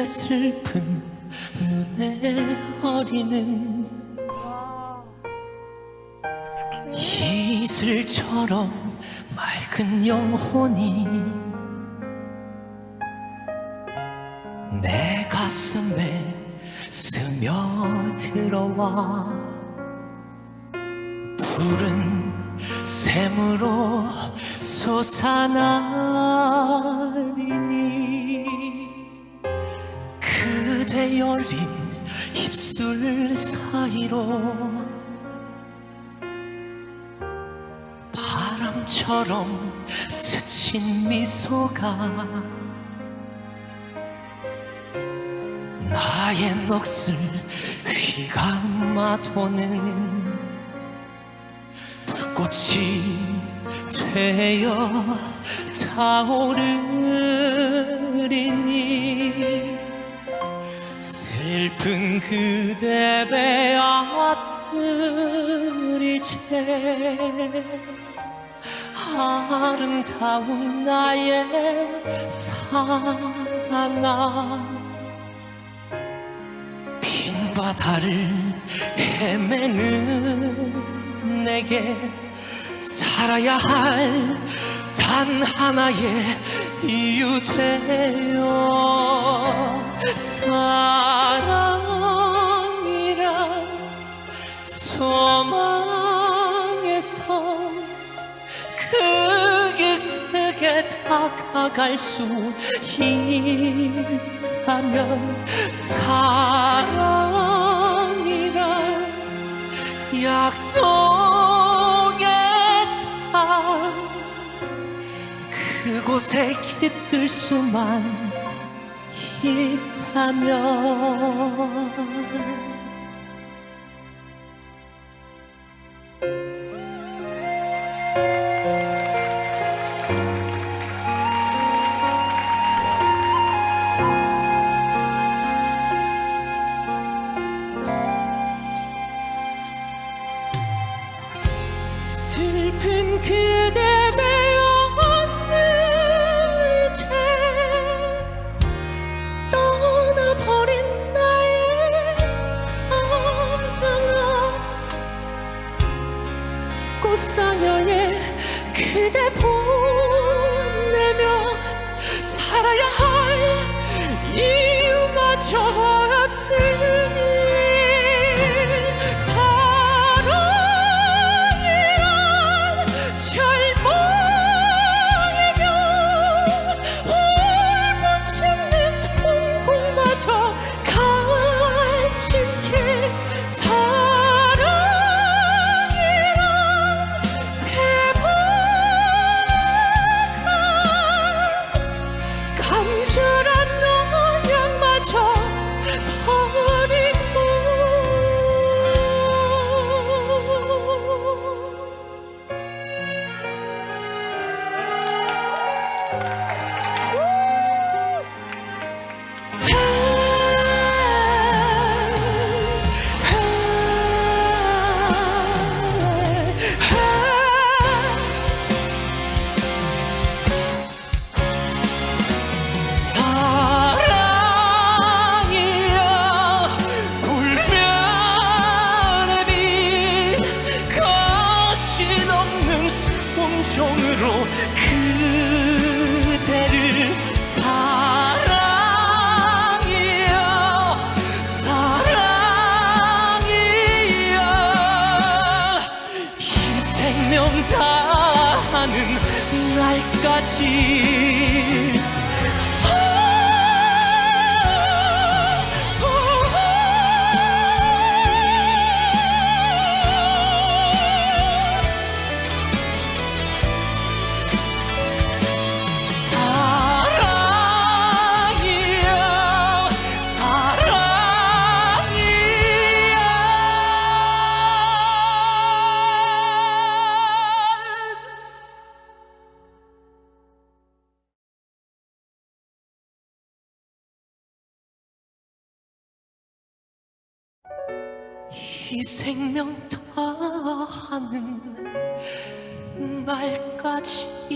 그대 슬픈 눈에 어리는 이슬처럼 맑은 영혼이 내 가슴에 스며들어와 푸른 샘으로 솟아나리니 열린 입술 사이로 바람처럼 스친 미소가 나의 넋을 휘감아도는 불꽃이 되어 타오르리니 슬픈 그대 배아들 이 제 아름다운 나의 사랑아. 빈 바다를 헤매는 내게 살아야 할 단 하나의 이유 되어 사랑이란 소망에서 그 기슭에 다가갈 수 있다면 사랑이란 약속의 땅 그곳에 깃들 수만 있다 면 꽃상여에 그대 보내며 살아야 할 이유마저 없으니 날까지 이 생명 다하는 날까지